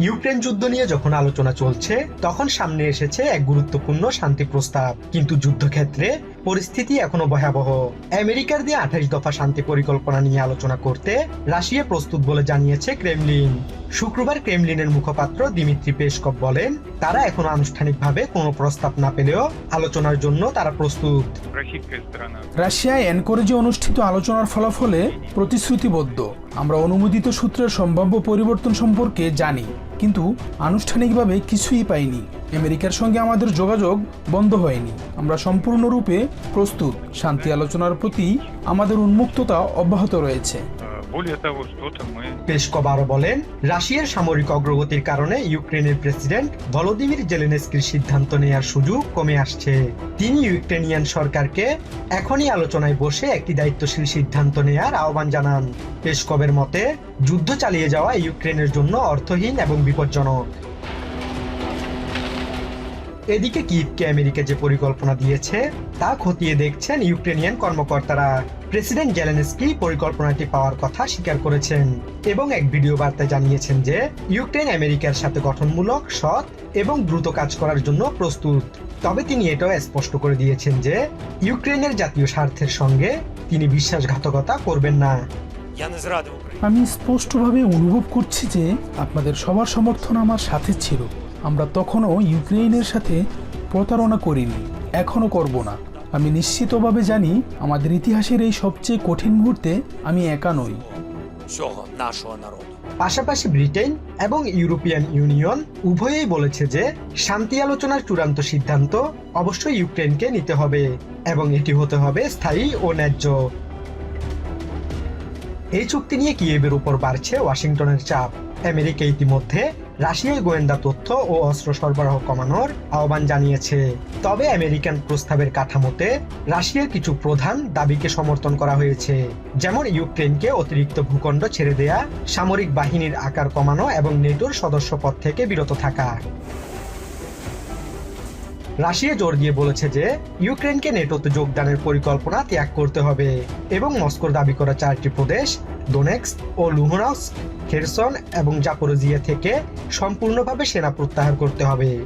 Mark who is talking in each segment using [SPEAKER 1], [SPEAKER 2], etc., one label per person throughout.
[SPEAKER 1] Ukraine যুদ্ধ নিয়ে যখন আলোচনা চলছে, তখন সামনে এসেছে এক গুরুত্বপূর্ণ শান্তি প্রস্তাব। কিন্তু যুদ্ধক্ষেত্রে পরিস্থিতি এখনও ভয়াবহ। আমেরিকার দিয়ে আঠাশ দফা শান্তি পরিকল্পনা নিয়ে আলোচনা করতে রাশিয়া প্রস্তুত বলে জানিয়েছে ক্রেমলিন। শুক্রবার ক্রেমলিনের মুখপাত্র দিমিত্রি পেশকপ বলেন, তারা এখন আনুষ্ঠানিকভাবে কোনো প্রস্তাব না পেলেও আলোচনার জন্য তারা প্রস্তুত।
[SPEAKER 2] রাশিয়ায় এনকোরেজে অনুষ্ঠিত আলোচনার ফলাফলে প্রতিশ্রুতিবদ্ধ। আমরা অনুমোদিত সূত্রের সম্ভাব্য পরিবর্তন সম্পর্কে জানি, কিন্তু আনুষ্ঠানিকভাবে কিছুই পাইনি। আমেরিকার সঙ্গে আমাদের যোগাযোগ বন্ধ হয়নি। আমরা সম্পূর্ণরূপে প্রস্তুত। শান্তি আলোচনার প্রতি আমাদের উন্মুক্ততা অব্যাহত রয়েছে।
[SPEAKER 1] পেশকব বলেন, রাশিয়ার সামরিক অগ্রগতির কারণে ইউক্রেনের প্রেসিডেন্ট ভলোদিমির জেলেনস্কির সিদ্ধান্ত নেয়ার সুযোগ কমে আসছে। তিনি ইউক্রেনিয়ান সরকারকে এখনই আলোচনায় বসে একটি দায়িত্বশীল সিদ্ধান্ত নেয়ার আহ্বান জানান। পেশকবের মতে, যুদ্ধ চালিয়ে যাওয়া ইউক্রেনের জন্য অর্থহীন এবং বিপজ্জনক। এদিকে কিভকে আমেরিকা যে পরিকল্পনা দিয়েছে তা খতিয়ে দেখছেন ইউক্রেনিয়ান কর্মকর্তারা। প্রেসিডেন্ট জেলেনস্কি পরিকল্পনাটি পাওয়ার কথা স্বীকার করেছেন এবং এক ভিডিও বার্তায় জানিয়েছেন যে ইউক্রেন আমেরিকার সাথে গঠনমূলক সৎ এবং দ্রুত কাজ করার জন্য প্রস্তুত। তবে তিনি এটাও স্পষ্ট করে দিয়েছেন যে ইউক্রেনের জাতীয় স্বার্থের সঙ্গে তিনি বিশ্বাসঘাতকতা করবেন না।
[SPEAKER 2] আমি স্পষ্টভাবে অনুভব করছি যে আপনাদের সবার সমর্থন আমার সাথে ছিল। আমরা তখনও ইউক্রেনের সাথে প্রতারণা করিনি এখনও করব না। আমি নিশ্চিতভাবে জানি আমাদের ইতিহাসের এই সবচেয়ে কঠিন মুহূর্তে আমি একা নই।
[SPEAKER 1] পাশাপাশি ব্রিটেন এবং ইউরোপিয়ান ইউনিয়ন উভয়েই বলেছে যে শান্তি আলোচনার চূড়ান্ত সিদ্ধান্ত অবশ্যই ইউক্রেনকে নিতে হবে এবং এটি হতে হবে স্থায়ী ও ন্যায্য। এই চুক্তি নিয়ে কিয়েবের উপর বাড়ছে ওয়াশিংটনের চাপ। আমেরিকা ইতিমধ্যে রাশিয়ায় গোয়েন্দা তথ্য ও অস্ত্র সরবরাহ কমানোর আহ্বান জানিয়েছে। তবে আমেরিকান প্রস্তাবের কাঠামোতে রাশিয়ার কিছু প্রধান দাবিকে সমর্থন করা হয়েছে। যেমন ইউক্রেনকে অতিরিক্ত ভূখণ্ড ছেড়ে দেয়া, সামরিক বাহিনীর আকার কমানো এবং নেটোর সদস্যপদ থেকে বিরত থাকা। রাশিয়া জোর দিয়ে বলেছে যে ইউক্রেনকে নেটোতে যোগদানের পরিকল্পনা ত্যাগ করতে হবে এবং মস্কোর দাবি করা চারটি প্রদেশ ডোনেক্স ও লুহানস্ক, খেরসন এবং জাপোরোজিয়া থেকে সম্পূর্ণভাবে সেনা প্রত্যাহার করতে হবে।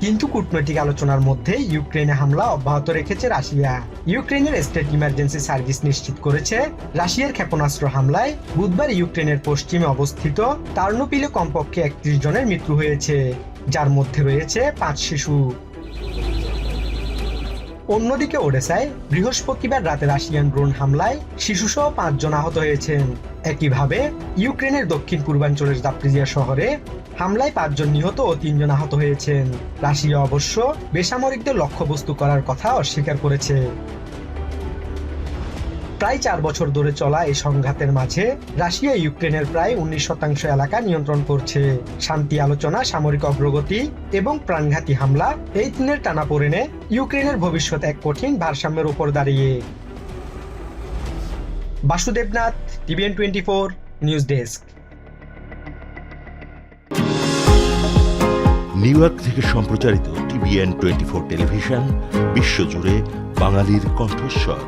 [SPEAKER 1] কিন্তু কূটনৈতিক আলোচনার মধ্যে ইউক্রেনে হামলা অব্যাহত রেখেছে রাশিয়া। ইউক্রেনের স্টেট ইমার্জেন্সি সার্ভিস নিশ্চিত করেছে, রাশিয়ার ক্ষেপণাস্ত্র হামলায় বুধবার ইউক্রেনের পশ্চিমে অবস্থিত তার্নোপিলে কমপক্ষে একত্রিশ জনের মৃত্যু হয়েছে। যার মধ্যে রয়েছে পাঁচ শিশু। অন্যদিকে ওডেসায় বৃহস্পতিবার রাতে রাশিয়ান ড্রোন হামলায় শিশুসহ পাঁচজন আহত হয়েছেন। একইভাবে ইউক্রেনের দক্ষিণ পূর্বাঞ্চলের দাপ্রিজিয়া শহরে হামলায় পাঁচজন নিহত ও তিনজন আহত হয়েছেন। রাশিয়া অবশ্য বেসামরিকদের লক্ষ্যবস্তু করার কথা অস্বীকার করেছে। প্রায় চার বছর ধরে চলা এই সংঘাতের মাঝে রাশিয়া ইউক্রেনের প্রায় উনিশ শতাংশ এলাকা নিয়ন্ত্রণ করছে। শান্তি আলোচনা, সামরিক অগ্রগতি এবং প্রাণঘাতী হামলা এই তিনের টানাপোড়েনে ইউক্রেনের ভবিষ্যৎ এক কঠিন ভারসাম্যের উপর দাঁড়িয়ে। Basudebnath, TVN twenty four, news desk.
[SPEAKER 3] New York থেকে সম্প্রচারিত টিভিএন টোয়েন্টি ফোর টেলিভিশন, বিশ্বজুড়ে বাঙালির কণ্ঠস্বর।